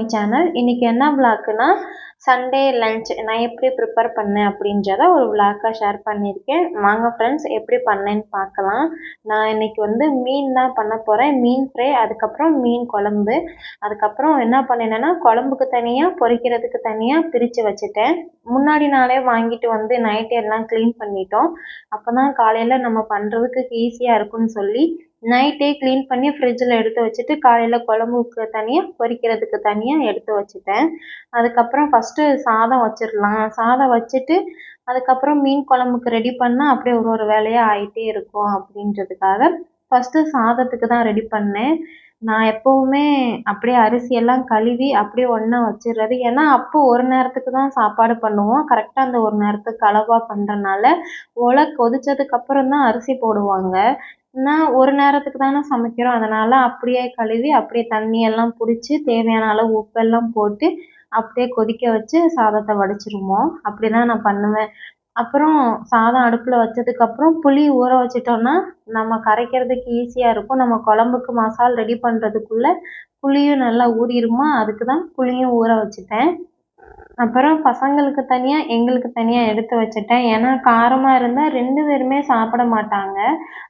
My channel இன்றைக்கி என்ன விளாக்குனா Sunday lunch நான் எப்படி ப்ரிப்பேர் பண்ணேன் அப்படின்றத ஒரு விளாக்காக ஷேர் பண்ணியிருக்கேன். வாங்க ஃப்ரெண்ட்ஸ் எப்படி பண்ணேன்னு பார்க்கலாம். நான் இன்றைக்கி வந்து மீன் தான் பண்ண போகிறேன் மீன் ஃப்ரை அதுக்கப்புறம் மீன் குழம்பு. அதுக்கப்புறம் என்ன பண்ணினேன்னா குழம்புக்கு தனியாக பொரிக்கிறதுக்கு தனியாக பிரித்து வச்சுட்டேன். முன்னாடி நாளே வாங்கிட்டு வந்து நைட்டு எல்லாம் க்ளீன் பண்ணிட்டோம். அப்போ தான் காலையில் நம்ம பண்ணுறதுக்கு ஈஸியாக இருக்கும்னு சொல்லி நைட்டே க்ளீன் பண்ணி ஃப்ரிட்ஜில் எடுத்து வச்சுட்டு காலையில் குழம்புக்கு தனியாக பொரிக்கிறதுக்கு தனியாக எடுத்து வச்சுட்டேன். அதுக்கப்புறம் ஃபஸ்ட்டு சாதம் வச்சிடலாம் சாதம் வச்சுட்டு அதுக்கப்புறம் மீன் குழம்புக்கு ரெடி பண்ணால் அப்படியே ஒரு ஒரு வேலையாக ஆகிட்டே இருக்கும் அப்படின்றதுக்காக ஃபஸ்ட்டு சாதத்துக்கு தான் ரெடி பண்ணேன். நான் எப்போவுமே அப்படியே அரிசியெல்லாம் கழுவி அப்படியே ஒன்றா வச்சிடுறது ஏன்னா அப்போ ஒரு நேரத்துக்கு தான் சாப்பாடு பண்ணுவோம். கரெக்டாக அந்த ஒரு நேரத்துக்கு அளவாக பண்ணுறனால ஒலை கொதிச்சதுக்கப்புறம் தான் அரிசி போடுவாங்க. நான் ஒரு நேரத்துக்கு தானே சமைக்கிறோம். அதனால் அப்படியே கழுவி அப்படியே தண்ணியெல்லாம் பிடிச்சி தேவையான அளவு உப்பெல்லாம் போட்டு அப்படியே கொதிக்க வச்சு சாதத்தை வடிச்சிருவோம். அப்படி தான் நான் பண்ணுவேன். அப்புறம் சாதம் அடுப்பில் வச்சதுக்கப்புறம் புளி ஊற வச்சிட்டோன்னா நம்ம கரைக்கிறதுக்கு ஈஸியாக இருக்கும். நம்ம குழம்புக்கு மசால் ரெடி பண்ணுறதுக்குள்ள புளியும் நல்லா ஊறிடுமா அதுக்கு தான் புளியும் ஊற வச்சுட்டேன். அப்புறம் பசங்களுக்கு தனியாக எங்களுக்கு தனியாக எடுத்து வச்சுட்டேன். ஏன்னா காரமாக இருந்தால் ரெண்டு பேருமே சாப்பிட மாட்டாங்க.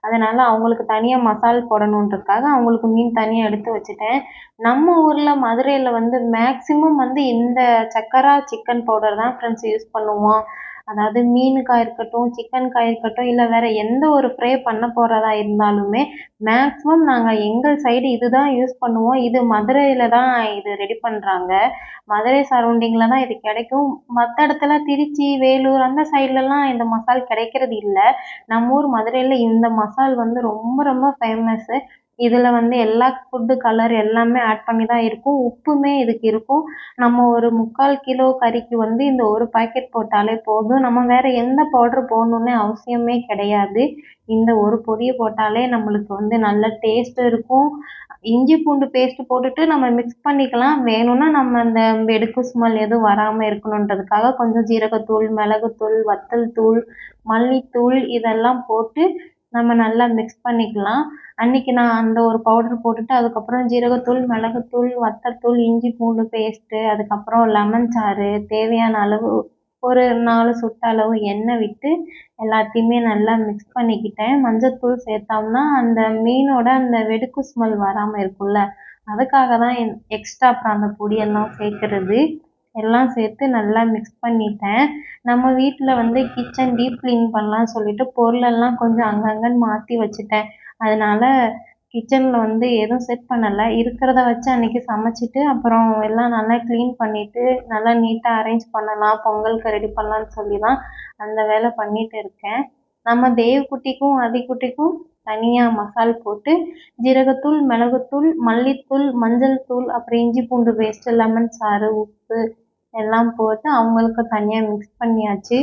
அதனால் அவங்களுக்கு தனியாக மசால் போடணுன்றதுக்காக அவங்களுக்கு மீன் தனியாக எடுத்து வச்சுட்டேன். நம்ம ஊரில் மதுரையில் வந்து மேக்ஸிமம் வந்து இந்த சக்கரா சிக்கன் பவுடர் தான் ஃப்ரெண்ட்ஸ் யூஸ் பண்ணுவோம். அதாவது மீனுக்காக இருக்கட்டும் சிக்கனுக்காக இருக்கட்டும் இல்லை வேறு எந்த ஒரு ஃப்ரை பண்ண போகிறதா இருந்தாலுமே மேக்ஸிமம் நாங்கள் எங்கள் சைடு இது தான் யூஸ் பண்ணுவோம். இது மதுரையில் தான் இது ரெடி பண்ணுறாங்க மதுரை சரௌண்டிங்கில் தான் இது கிடைக்கும். மற்ற இடத்துல திருச்சி வேலூர் அந்த சைட்லலாம் இந்த மசால் கிடைக்கிறது இல்லை. நம்ம ஊர் மதுரையில் இந்த மசால் வந்து ரொம்ப ரொம்ப ஃபேமஸ்ஸு இதில் வந்து எல்லா ஃபுட்டு கலர் எல்லாமே ஆட் பண்ணி தான் இருக்கும். உப்புமே இதுக்கு இருக்கும். நம்ம ஒரு முக்கால் கிலோ கறிக்கு வந்து இந்த ஒரு பாக்கெட் போட்டாலே போதும். நம்ம வேறு எந்த பவுட்ரு போடணுன்னே அவசியமே கிடையாது. இந்த ஒரு பொடியை போட்டாலே நம்மளுக்கு வந்து நல்ல டேஸ்ட்டு இருக்கும். இஞ்சி பூண்டு பேஸ்ட்டு போட்டுட்டு நம்ம மிக்ஸ் பண்ணிக்கலாம். வேணும்னா நம்ம அந்த வெடுக்கு ஸ்மெல் எதுவும் வராமல் இருக்கணுன்றதுக்காக கொஞ்சம் ஜீரகத்தூள் மிளகுத்தூள் வத்தல் தூள் மல்லித்தூள் இதெல்லாம் போட்டு நம்ம நல்லா மிக்ஸ் பண்ணிக்கலாம். அன்றைக்கி நான் அந்த ஒரு பவுட்ரு போட்டுட்டு அதுக்கப்புறம் ஜீரகத்தூள் மிளகுத்தூள் வத்தல்தூள் இஞ்சி பூண்டு பேஸ்ட்டு அதுக்கப்புறம் லெமன் சாறு தேவையான அளவு ஒரு நாலு சுட்ட அளவு எண்ணெய் விட்டு எல்லாத்தையுமே நல்லா மிக்ஸ் பண்ணிக்கிட்டேன். மஞ்சத்தூள் சேர்த்தோம்னா அந்த மீனோட அந்த வெடுக்கு ஸ்மெல் வராமல் இருக்கும்ல அதுக்காக தான் எக்ஸ்ட்ரா அப்புறம் அந்த பொடியெல்லாம் சேர்க்குறது. எல்லாம் சேர்த்து நல்லா மிக்ஸ் பண்ணிட்டேன். நம்ம வீட்டில் வந்து கிச்சன் டீப் க்ளீன் பண்ணலான்னு சொல்லிட்டு பொருளெல்லாம் கொஞ்சம் அங்கங்கன்னு மாற்றி வச்சுட்டேன். அதனால் கிச்சனில் வந்து எதுவும் செட் பண்ணலை. இருக்கிறத வச்சு அன்றைக்கி சமைச்சிட்டு அப்புறம் எல்லாம் நல்லா க்ளீன் பண்ணிவிட்டு நல்லா நீட்டாக அரேஞ்ச் பண்ணலாம். பொங்கலுக்கு ரெடி பண்ணலான்னு சொல்லி தான் அந்த வேலை பண்ணிகிட்டு இருக்கேன். நம்ம தேவ்குட்டிக்கும் அதிக்குட்டிக்கும் தனியாக மசால் போட்டு ஜீரகத்தூள் மிளகுத்தூள் மல்லித்தூள் மஞ்சள் தூள் அப்புறம் இஞ்சி பூண்டு பேஸ்ட்டு லெமன் சாறு உப்பு எல்லாம் போட்டு அவங்களுக்கு தனியாக மிக்ஸ் பண்ணியாச்சு.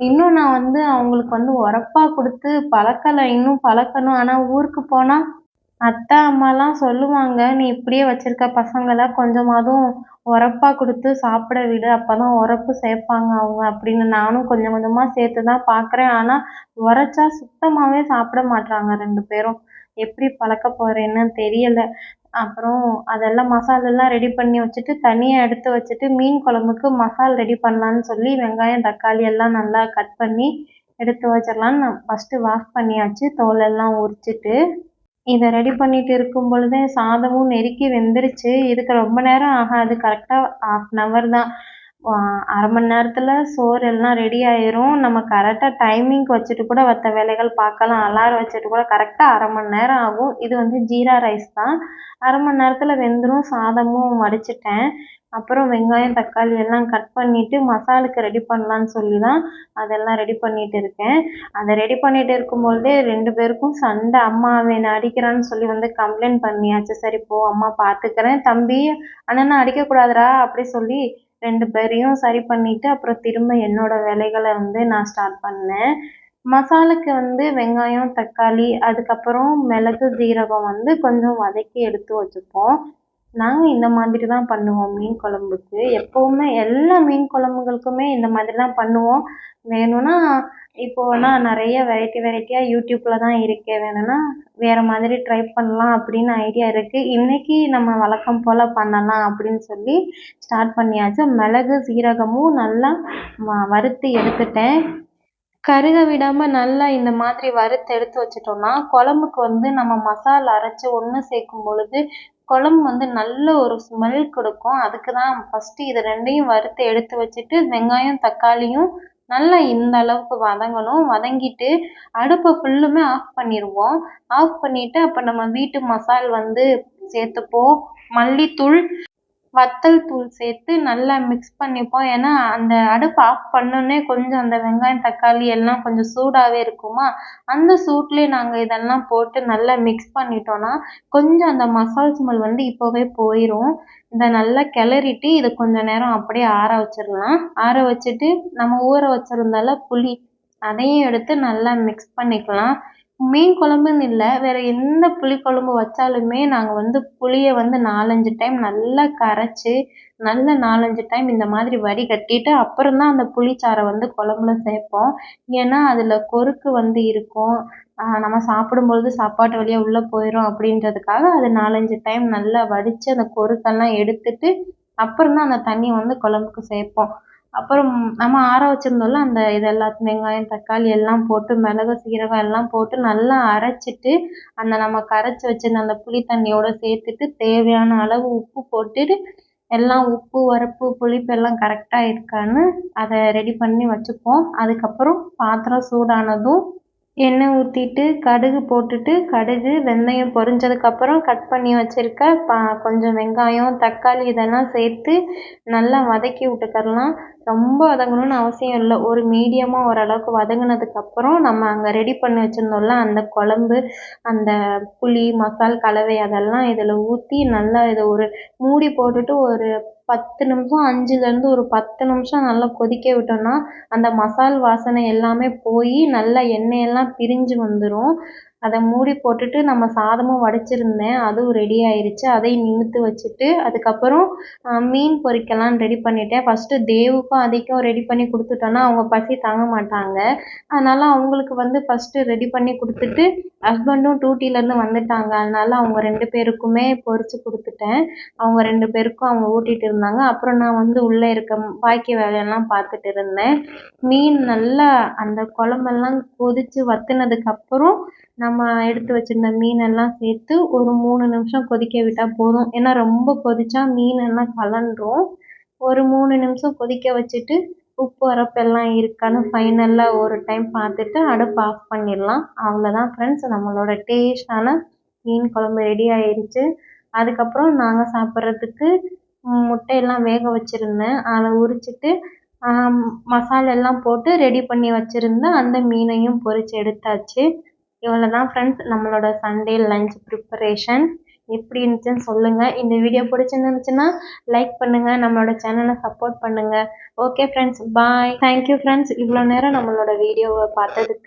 இன்னும் நான் வந்து அவங்களுக்கு வந்து உரப்பாக கொடுத்து பழக்கலை. இன்னும் பழக்கணும். ஆனால் ஊருக்கு போனால் அத்தை அம்மாலாம் சொல்லுவாங்க நீ இப்படியே வச்சுருக்க பசங்களை கொஞ்சமாதும் உரப்பா கொடுத்து சாப்பிட விடு அப்போ தான் உரப்பு சேர்ப்பாங்க அவங்க அப்படின்னு நானும் கொஞ்சம் கொஞ்சமாக சேர்த்து தான் பார்க்குறேன் ஆனால் உரைச்சா சுத்தமாகவே சாப்பிட மாட்றாங்க ரெண்டு பேரும். எப்படி பழக்க போகிறேன்னு தெரியலை. அப்புறம் அதெல்லாம் மசாலெல்லாம் ரெடி பண்ணி வச்சுட்டு தனியாக எடுத்து வச்சுட்டு மீன் குழம்புக்கு மசால் ரெடி பண்ணலான்னு சொல்லி வெங்காயம் தக்காளி எல்லாம் நல்லா கட் பண்ணி எடுத்து வச்சிடலான்னு நான் ஃபஸ்ட்டு வாஷ் பண்ணியாச்சு. தோலெல்லாம் உரிச்சிட்டு இதை ரெடி பண்ணிட்டு இருக்கும் பொழுதே சாதமும் நெருக்கி வெந்துருச்சு. இதுக்கு ரொம்ப நேரம் ஆகாது. கரெக்டாக ஆஃப் அன் ஹவர் தான். அரை மணி நேரத்தில் சோறு எல்லாம் ரெடி ஆயிரும். நம்ம கரெக்டாக டைமிங்க்கு வச்சுட்டு கூட மற்ற வேலைகள் பார்க்கலாம். அலாரம் வச்சுட்டு கூட கரெக்டாக அரை மணி நேரம் ஆகும். இது வந்து ஜீரா ரைஸ் தான். அரை மணி நேரத்தில் வெந்துடும் சாதமும் வடிச்சிட்டேன். அப்புறம் வெங்காயம் தக்காளி எல்லாம் கட் பண்ணிவிட்டு மசாலுக்கு ரெடி பண்ணலான்னு சொல்லி தான் அதெல்லாம் ரெடி பண்ணிகிட்டு இருக்கேன். அதை ரெடி பண்ணிகிட்டு இருக்கும்பொழுதே ரெண்டு பேருக்கும் சண்டை. அம்மா என்னை அடிக்கிறான்னு சொல்லி வந்து கம்ப்ளைண்ட் பண்ணியாச்சு. சரி போ அம்மா பார்த்துக்கிறேன் தம்பி அண்ணனை அடிக்கக்கூடாதுடா அப்படி சொல்லி ரெண்டு பேரையும் சரி பண்ணிவிட்டு அப்புறம் திரும்ப என்னோடய வேலைகளை வந்து நான் ஸ்டார்ட் பண்ணேன். மசாலுக்கு வந்து வெங்காயம் தக்காளி அதுக்கப்புறம் மிளகு ஜீரகம் வந்து கொஞ்சம் வதக்கி எடுத்து வச்சுப்போம். நாங்கள் இந்த மாதிரி தான் பண்ணுவோம் மீன் குழம்புக்கு. எப்போவுமே எல்லா மீன் குழம்புகளுக்குமே இந்த மாதிரி தான் பண்ணுவோம். வேணும்னா இப்போ நான் நிறைய வெரைட்டி வெரைட்டியாக யூடியூப்பில் தான் இருக்கே. வேணும்னா வேறு மாதிரி ட்ரை பண்ணலாம் அப்படின்னு ஐடியா இருக்குது இன்றைக்கி நம்ம வழக்கம் போல் பண்ணலாம் அப்படின்னு சொல்லி ஸ்டார்ட் பண்ணியாச்சு. மிளகு சீரகமும் நல்லா வ வறுத்து எடுத்துட்டேன். கருக விடாமல் நல்லா இந்த மாதிரி வறுத்து எடுத்து வச்சிட்டோம்னா குழம்புக்கு வந்து நம்ம மசாலா அரைச்சி ஒன்று சேர்க்கும் பொழுது குழம்பு வந்து நல்ல ஒரு ஸ்மெல் கொடுக்கும். அதுக்கு தான் ஃபஸ்ட்டு இது ரெண்டையும் வறுத்து எடுத்து வச்சுட்டு வெங்காயம் தக்காளியும் நல்லா இந்த அளவுக்கு வதங்கணும். வதங்கிட்டு அடுப்பை ஃபுல்லுமே ஆஃப் பண்ணிடுவோம் ஆஃப் பண்ணிவிட்டு அப்போ நம்ம வீட்டு மசால் வந்து சேர்த்துப்போம். மல்லித்தூள் வத்தல் தூள் சேர்த்து நல்லா மிக்ஸ் பண்ணிப்போம். ஏன்னா அந்த அடுப்பை ஆஃப் பண்ணோடனே கொஞ்சம் அந்த வெங்காயம் தக்காளி எல்லாம் கொஞ்சம் சூடாகவே இருக்குமா? அந்த சூட்லேயே நாங்கள் இதெல்லாம் போட்டு நல்லா மிக்ஸ் பண்ணிட்டோன்னா கொஞ்சம் அந்த மசால் ஸ்மெல் வந்து இப்போவே போயிடும் இதை நல்லா கிளறிட்டு இதை கொஞ்சம் நேரம் அப்படியே ஆற வச்சிடலாம். ஆற வச்சுட்டு நம்ம ஊற வச்சிருந்தால புளி அதையும் எடுத்து நல்லா மிக்ஸ் பண்ணிக்கலாம். மீன் குழம்புன்னு இல்லை வேறு எந்த புளிக்குழம்பு வச்சாலுமே நாங்கள் வந்து புளியை வந்து நாலஞ்சு டைம் நல்லா கரைச்சி நல்லா நாலஞ்சு டைம் இந்த மாதிரி வடிகட்டிட்டு அப்புறம் தான் அந்த புளிச்சாறை வந்து குழம்புல சேர்ப்போம் ஏன்னா அதில் கொறுக்கு வந்து இருக்கும். நம்ம சாப்பிடும்பொழுது சாப்பாட்டு வழியாக உள்ளே போயிடும் அப்படின்றதுக்காக அது நாலஞ்சு டைம் நல்லா வடித்து அந்த கொறுக்கெல்லாம் எடுத்துட்டு அப்புறம் தான் அந்த தண்ணி வந்து குழம்புக்கு சேர்ப்போம் அப்புறம் நம்ம ஆற வச்சுருந்தோம்ல அந்த இது எல்லாத்தையும் வெங்காயம் தக்காளி எல்லாம் போட்டு மிளகு சீரகம் எல்லாம் போட்டு நல்லா அரைச்சிட்டு அந்த நம்ம கரைச்சி வச்சிருந்த அந்த புளி தண்ணியோட சேர்த்துட்டு தேவையான அளவு உப்பு போட்டுட்டு எல்லாம் உப்பு உரப்பு புளிப்பு எல்லாம் கரெக்டாக இருக்கான்னு அதை ரெடி பண்ணி வச்சுப்போம். அதுக்கப்புறம் பாத்திரம் சூடானதும் எண்ணெய் ஊற்றிட்டு கடுகு போட்டுட்டு கடுகு வெந்தயம் பொரிஞ்சதுக்கப்புறம் கட் பண்ணி வச்சுருக்க பா கொஞ்சம் வெங்காயம் தக்காளி இதெல்லாம் சேர்த்து நல்லா வதக்கி விட்டுக்கறலாம். ரொம்ப வதங்கணும்னு அவசியம் இல்லை. ஒரு மீடியமாக ஓரளவுக்கு வதங்கினதுக்கப்புறம் நம்ம அங்கே ரெடி பண்ணி வச்சுருந்தோம்ல அந்த குழம்பு அந்த புளி மசால் கலவை அதெல்லாம் இதில் ஊற்றி நல்லா இதை ஒரு மூடி போட்டுட்டு ஒரு பத்து நிமிஷம் அஞ்சுலேருந்து ஒரு பத்து நிமிஷம் நல்லா கொதிக்க விட்டோம்னா அந்த மசால் வாசனை எல்லாமே போய் நல்லா எண்ணெயெல்லாம் பிரிஞ்சு வந்துடும் அதை மூடி போட்டுட்டு நம்ம சாதமும் வடிச்சிருந்தேன். அதுவும் ரெடி ஆயிடுச்சு அதையும் நிமித்து வச்சுட்டு அதுக்கப்புறம் மீன் பொரிக்கலாம்னு ரெடி பண்ணிட்டேன். ஃபஸ்ட்டு தேவுக்கும் அதிக்கும் ரெடி பண்ணி கொடுத்துட்டோன்னா அவங்க பசி தாங்க மாட்டாங்க. அதனால் அவங்களுக்கு வந்து ஃபஸ்ட்டு ரெடி பண்ணி கொடுத்துட்டு ஹஸ்பண்டும் டியூட்டிலேருந்து வந்துட்டாங்க. அதனால் அவங்க ரெண்டு பேருக்குமே பொரித்து கொடுத்துட்டேன். அவங்க ரெண்டு பேருக்கும் அவங்க ஊட்டிகிட்டு இருந்தாங்க. அப்புறம் நான் வந்து உள்ளே இருக்க பாக்கி வேலையெல்லாம் பார்த்துட்டு இருந்தேன். மீன் நல்லா அந்த குழம்பெல்லாம் கொதித்து வற்றுனதுக்கப்புறம் நம்ம எடுத்து வச்சுருந்த மீனெல்லாம் சேர்த்து ஒரு மூணு நிமிஷம் கொதிக்க விட்டால் போதும். ஏன்னா ரொம்ப கொதித்தா மீன் எல்லாம் கலண்டுரும் ஒரு மூணு நிமிஷம் கொதிக்க வச்சுட்டு உப்பு உரப்பெல்லாம் இருக்கான்னு ஃபைனலாக ஒரு டைம் பார்த்துட்டு அடுப்பை ஆஃப் பண்ணிடலாம். அவ்வளோதான் ஃப்ரெண்ட்ஸ் நம்மளோட டேஸ்டான மீன் குழம்பு ரெடி ஆயிடுச்சு அதுக்கப்புறம் நாங்கள் சாப்பிட்றதுக்கு முட்டையெல்லாம் வேக வச்சுருந்தேன். அதை உரிச்சிட்டு மசாலா எல்லாம் போட்டு ரெடி பண்ணி வச்சுருந்தேன் அந்த மீனையும் பொரித்து எடுத்தாச்சு. இவ்வளோ தான் ஃப்ரெண்ட்ஸ் நம்மளோட சண்டே லஞ்ச் ப்ரிப்பரேஷன் எப்படி இருந்துச்சுன்னு சொல்லுங்கள் இந்த வீடியோ பிடிச்சிருந்துச்சுன்னா லைக் பண்ணுங்கள் நம்மளோட சேனலை சப்போர்ட் பண்ணுங்கள் okay friends bye thank you friends இவ்வளோ நேரம் நம்மளோட வீடியோவை பார்த்ததுக்கு